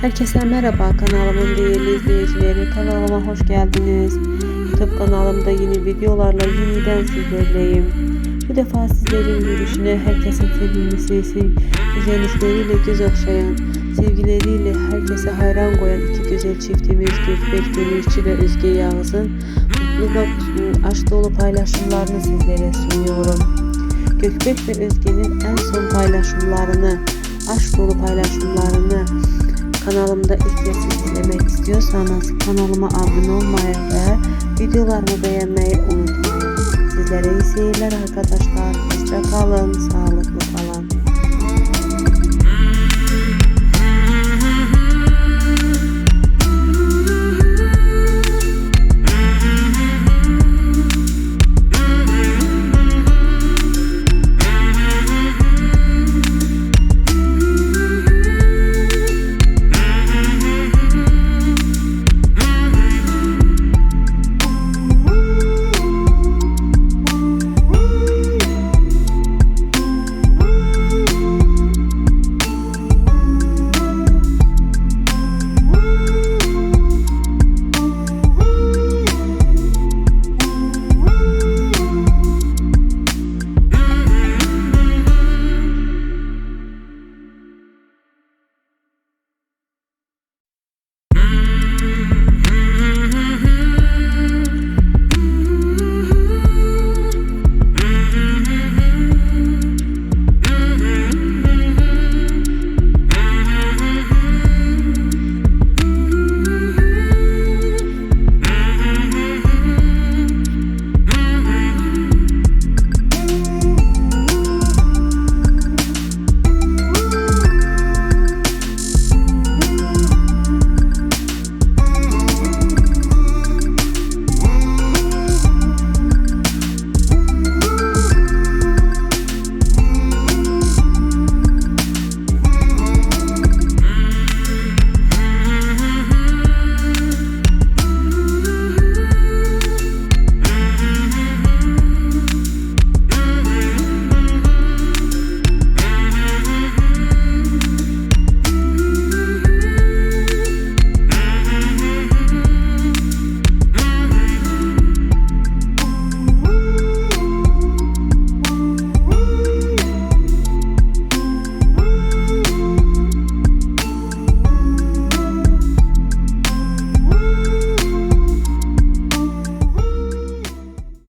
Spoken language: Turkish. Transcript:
Herkese merhaba kanalımın değerli izleyicileri kanalıma hoş geldiniz. YouTube kanalımda yeni videolarla yeniden sizlerleyim. Bu defa sizlerin görüşüne herkesin sevilmesi, sev güzellikleriyle göz okşayan, sevgileriyle herkese hayran koyan iki güzel çiftimiz Gökbek Demirci ve Özge Yağız'ın mutlu ve aşk dolu paylaşımlarını sizlere sunuyorum. Gökbek ve Özge'nin en son paylaşımlarını, aşk dolu paylaşımlarını kanalımda ilk kez izlemek istiyorsanız kanalıma abone olmayı ve videolarımı beğenmeyi unutmayın. Sizlere iyi seyirler arkadaşlar. Hoşça kalın, sağlıklı